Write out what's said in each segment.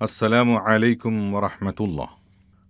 അസ്സലാമു അലൈക്കും വറഹ്മത്തുള്ള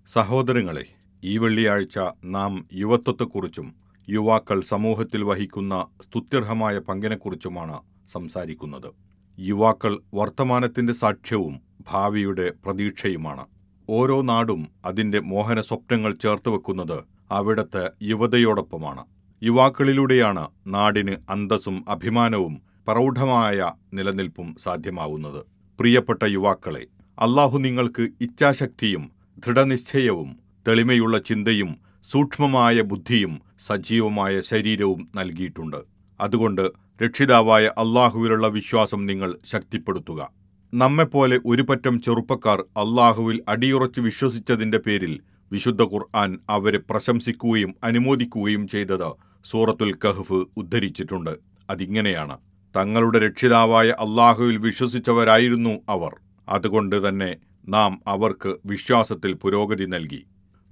സഹോദരങ്ങളെ ഈ വെള്ളിയാഴ്ച നാം യുവത്വത്തെക്കുറിച്ചും യുവാക്കൾ സമൂഹത്തിൽ വഹിക്കുന്ന സ്തുത്യർഹമായ പങ്കിനെക്കുറിച്ചുമാണ് സംസാരിക്കുന്നത്. യുവാക്കൾ വർത്തമാനത്തിന്റെ സാക്ഷ്യവും ഭാവിയുടെ പ്രതീക്ഷയുമാണ്. ഓരോ നാടും അതിന്റെ മോഹന സ്വപ്നങ്ങൾ ചേർത്ത് വെക്കുന്നത് അവിടത്തെ യുവതയോടൊപ്പമാണ്. യുവാക്കളിലൂടെയാണ് നാടിന് അന്തസ്സും അഭിമാനവും പ്രൗഢമായ നിലനിൽപ്പും സാധ്യമാവുന്നത്. പ്രിയപ്പെട്ട യുവാക്കളെ അള്ളാഹു നിങ്ങൾക്ക് ഇച്ഛാശക്തിയും ദൃഢനിശ്ചയവും തെളിമയുള്ള ചിന്തയും സൂക്ഷ്മമായ ബുദ്ധിയും സജീവമായ ശരീരവും നൽകിയിട്ടുണ്ട്. അതുകൊണ്ട് രക്ഷിതാവായ അള്ളാഹുവിലുള്ള വിശ്വാസം നിങ്ങൾ ശക്തിപ്പെടുത്തുക. നമ്മെപ്പോലെ ഒരുപറ്റം ചെറുപ്പക്കാർ അള്ളാഹുവിൽ അടിയുറച്ച് വിശ്വസിച്ചതിന്റെ പേരിൽ വിശുദ്ധ ഖുർആൻ അവരെ പ്രശംസിക്കുകയും അനുമോദിക്കുകയും ചെയ്തത് സൂറത്തുൽ കഹ്ഫ് ഉദ്ധരിച്ചിട്ടുണ്ട്. അതിങ്ങനെയാണ്. തങ്ങളുടെ രക്ഷിതാവായ അള്ളാഹുവിൽ വിശ്വസിച്ചവരായിരുന്നു അവർ. അതുകൊണ്ട് തന്നെ നാം അവർക്ക് വിശ്വാസത്തിൽ പുരോഗതി നൽകി.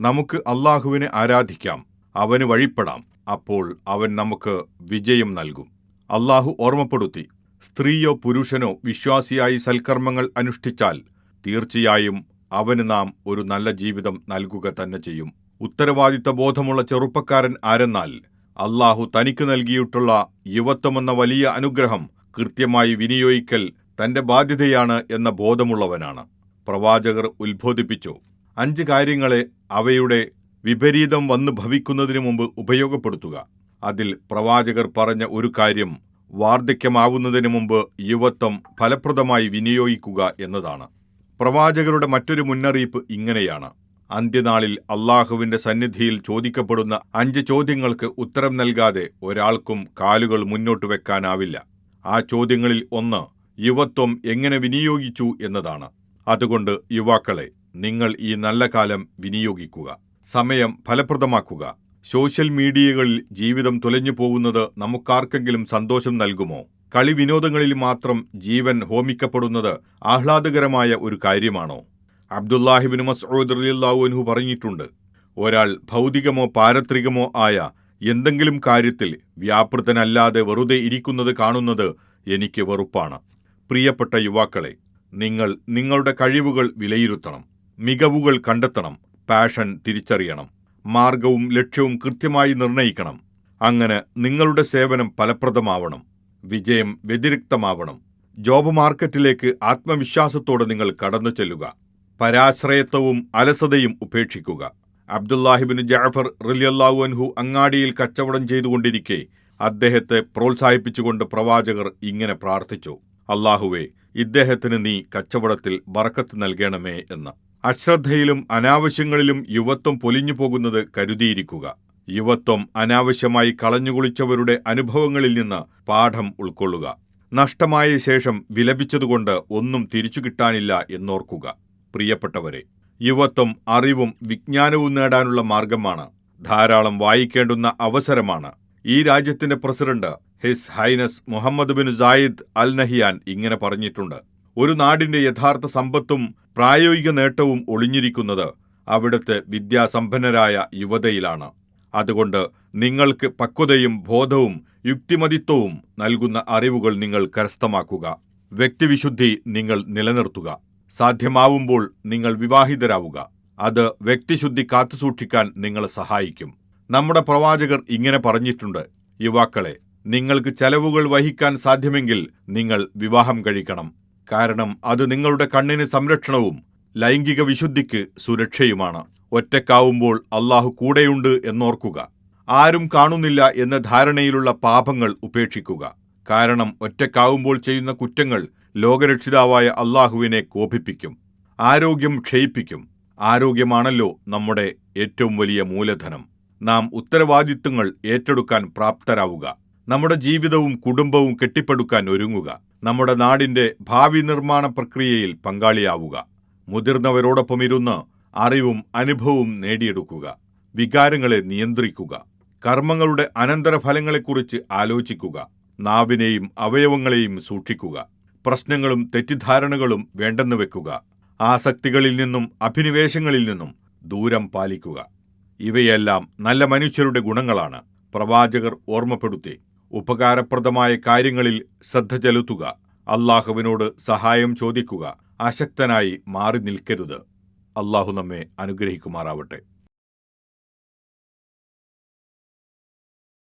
നമുക്ക് അള്ളാഹുവിനെ ആരാധിക്കാം അവന് വഴിപ്പെടാം അപ്പോൾ അവൻ നമുക്ക് വിജയം നൽകും. അള്ളാഹു ഓർമ്മപ്പെടുത്തി സ്ത്രീയോ പുരുഷനോ വിശ്വാസിയായി സൽക്കർമ്മങ്ങൾ അനുഷ്ഠിച്ചാൽ തീർച്ചയായും അവന് നാം ഒരു നല്ല ജീവിതം നൽകുക തന്നെ ചെയ്യും. ഉത്തരവാദിത്ത ബോധമുള്ള ചെറുപ്പക്കാരൻ ആരെന്നാൽ അള്ളാഹു തനിക്ക് നൽകിയിട്ടുള്ള യുവത്വമെന്ന വലിയ അനുഗ്രഹം കൃത്യമായി വിനിയോഗിക്കൽ തന്റെ ബാധ്യതയാണ് എന്ന ബോധമുള്ളവനാണ്. പ്രവാചകർ ഉത്ബോധിപ്പിച്ചു. അഞ്ച് കാര്യങ്ങളെ അവയുടെ വിപരീതം വന്നു ഭവിക്കുന്നതിനു മുമ്പ് ഉപയോഗപ്പെടുത്തുക. അതിൽ പ്രവാചകർ പറഞ്ഞ ഒരു കാര്യം വാർദ്ധക്യമാവുന്നതിനു മുമ്പ് യുവത്വം ഫലപ്രദമായി വിനിയോഗിക്കുക എന്നതാണ്. പ്രവാചകരുടെ മറ്റൊരു മുന്നറിയിപ്പ് ഇങ്ങനെയാണ്. അന്ത്യനാളിൽ അള്ളാഹുവിന്റെ സന്നിധിയിൽ ചോദിക്കപ്പെടുന്ന അഞ്ച് ചോദ്യങ്ങൾക്ക് ഉത്തരം നൽകാതെ ഒരാൾക്കും കാലുകൾ മുന്നോട്ട് വെക്കാനാവില്ല. ആ ചോദ്യങ്ങളിൽ ഒന്ന് യുവത്വം എങ്ങനെ വിനിയോഗിച്ചു എന്നതാണ്. അതുകൊണ്ട് യുവാക്കളെ നിങ്ങൾ ഈ നല്ല കാലം വിനിയോഗിക്കുക. സമയം ഫലപ്രദമാക്കുക. സോഷ്യൽ മീഡിയകളിൽ ജീവിതം തുലഞ്ഞു പോകുന്നത് നമുക്കാർക്കെങ്കിലും സന്തോഷം നൽകുമോ? കളി വിനോദങ്ങളിൽ മാത്രം ജീവൻ ഹോമിക്കപ്പെടുന്നത് ആഹ്ലാദകരമായ ഒരു കാര്യമാണോ? അബ്ദുല്ലാഹിബിൻ മസ്ഊദ് റളിയല്ലാഹു പറഞ്ഞിട്ടുണ്ട് ഒരാൾ ഭൗതികമോ പാരത്രികമോ ആയ എന്തെങ്കിലും കാര്യത്തിൽ വ്യാപൃതനല്ലാതെ വെറുതെ ഇരിക്കുന്നത് കാണുന്നത് എനിക്ക് വെറുപ്പാണ്. പ്രിയപ്പെട്ട യുവാക്കളെ നിങ്ങൾ നിങ്ങളുടെ കഴിവുകൾ വിലയിരുത്തണം മികവുകൾ കണ്ടെത്തണം പാഷൻ തിരിച്ചറിയണം മാർഗവും ലക്ഷ്യവും കൃത്യമായി നിർണയിക്കണം. അങ്ങനെ നിങ്ങളുടെ സേവനം ഫലപ്രദമാവണം വിജയം വ്യതിരിക്തമാവണം. ജോബ് മാർക്കറ്റിലേക്ക് ആത്മവിശ്വാസത്തോടെ നിങ്ങൾ കടന്നു ചെല്ലുക പരാശ്രയത്വവും അലസതയും ഉപേക്ഷിക്കുക. അബ്ദുല്ലാഹിബിൻ ജാഫർ റലിയല്ലാഹു അൻഹു അങ്ങാടിയിൽ കച്ചവടം ചെയ്തുകൊണ്ടിരിക്കെ അദ്ദേഹത്തെ പ്രോത്സാഹിപ്പിച്ചുകൊണ്ട് പ്രവാചകർ ഇങ്ങനെ പ്രാർത്ഥിച്ചു. അള്ളാഹുവെ ഇദ്ദേഹത്തിന് നീ കച്ചവടത്തിൽ ബറക്കത്ത് നൽകണമേ എന്ന്. അശ്രദ്ധയിലും അനാവശ്യങ്ങളിലും യുവത്വം പൊലിഞ്ഞു പോകുന്നത് കരുതിയിരിക്കുക. യുവത്വം അനാവശ്യമായി കളഞ്ഞുകുളിച്ചവരുടെ അനുഭവങ്ങളിൽ നിന്ന് പാഠം ഉൾക്കൊള്ളുക. നഷ്ടമായ ശേഷം വിലപിച്ചതുകൊണ്ട് ഒന്നും തിരിച്ചു കിട്ടാനില്ല എന്നോർക്കുക. പ്രിയപ്പെട്ടവരെ യുവത്വം അറിവും വിജ്ഞാനവും നേടാനുള്ള മാർഗമാണ്. ധാരാളം വായിക്കേണ്ടുന്ന അവസരമാണ്. ഈ രാജ്യത്തിന്റെ president his highness Mohamed bin Zayed Al Nahyan ഇങ്ങനെ പറഞ്ഞിട്ടുണ്ട്. ഒരു നാടിന്റെ യഥാർത്ഥ സമ്പത്തും പ്രായോഗിക നേട്ടവും ഒളിഞ്ഞിരിക്കുന്നത് അവിടുത്തെ വിദ്യാസമ്പന്നരായ യുവതയിലാണ്. അതുകൊണ്ട് നിങ്ങൾക്ക് പക്വതയും ബോധവും യുക്തിമതിത്വവും നൽകുന്ന അറിവുകൾ നിങ്ങൾ കരസ്ഥമാക്കുക. വ്യക്തിവിശുദ്ധി നിങ്ങൾ നിലനിർത്തുക. സാധ്യമാവുമ്പോൾ നിങ്ങൾ വിവാഹിതരാവുക. അത് വ്യക്തിശുദ്ധി കാത്തുസൂക്ഷിക്കാൻ നിങ്ങളെ സഹായിക്കും. നമ്മുടെ പ്രവാചകർ ഇങ്ങനെ പറഞ്ഞിട്ടുണ്ട്. യുവാക്കളെ നിങ്ങൾക്ക് ചെലവുകൾ വഹിക്കാൻ സാധ്യമെങ്കിൽ നിങ്ങൾ വിവാഹം കഴിക്കണം. കാരണം അത് നിങ്ങളുടെ കണ്ണിന് സംരക്ഷണവും ലൈംഗിക വിശുദ്ധിക്ക് സുരക്ഷയുമാണ്. ഒറ്റക്കാവുമ്പോൾ അള്ളാഹു കൂടെയുണ്ട് എന്നോർക്കുക. ആരും കാണുന്നില്ല എന്ന ധാരണയിലുള്ള പാപങ്ങൾ ഉപേക്ഷിക്കുക. കാരണം ഒറ്റക്കാവുമ്പോൾ ചെയ്യുന്ന കുറ്റങ്ങൾ ലോകരക്ഷിതാവായ അള്ളാഹുവിനെ കോപിപ്പിക്കും. ആരോഗ്യം ക്ഷയിപ്പിക്കും. ആരോഗ്യമാണല്ലോ നമ്മുടെ ഏറ്റവും വലിയ മൂലധനം. നാം ഉത്തരവാദിത്തങ്ങൾ ഏറ്റെടുക്കാൻ പ്രാപ്തരാവുക. നമ്മുടെ ജീവിതവും കുടുംബവും കെട്ടിപ്പടുക്കാൻ ഒരുങ്ങുക. നമ്മുടെ നാടിന്റെ ഭാവി നിർമ്മാണ പ്രക്രിയയിൽ പങ്കാളിയാവുക. മുതിർന്നവരോടൊപ്പം ഇരുന്ന് അറിവും അനുഭവവും നേടിയെടുക്കുക. വികാരങ്ങളെ നിയന്ത്രിക്കുക. കർമ്മങ്ങളുടെ അനന്തരഫലങ്ങളെക്കുറിച്ച് ആലോചിക്കുക. നാവിനെയും അവയവങ്ങളെയും സൂക്ഷിക്കുക. പ്രശ്നങ്ങളും തെറ്റിദ്ധാരണകളും വേണ്ടെന്ന് വെക്കുക. ആസക്തികളിൽ നിന്നും അഭിനിവേശങ്ങളിൽ നിന്നും ദൂരം പാലിക്കുക. ഇവയെല്ലാം നല്ല മനുഷ്യരുടെ ഗുണങ്ങളാണ്. പ്രവാചകർ ഓർമ്മപ്പെടുത്തി ഉപകാരപ്രദമായ കാര്യങ്ങളിൽ ശ്രദ്ധ ചെലുത്തുക. അള്ളാഹുവിനോട് സഹായം ചോദിക്കുക. അശക്തനായി മാറി നിൽക്കരുത്. അള്ളാഹു നമ്മെ അനുഗ്രഹിക്കുമാറാവട്ടെ.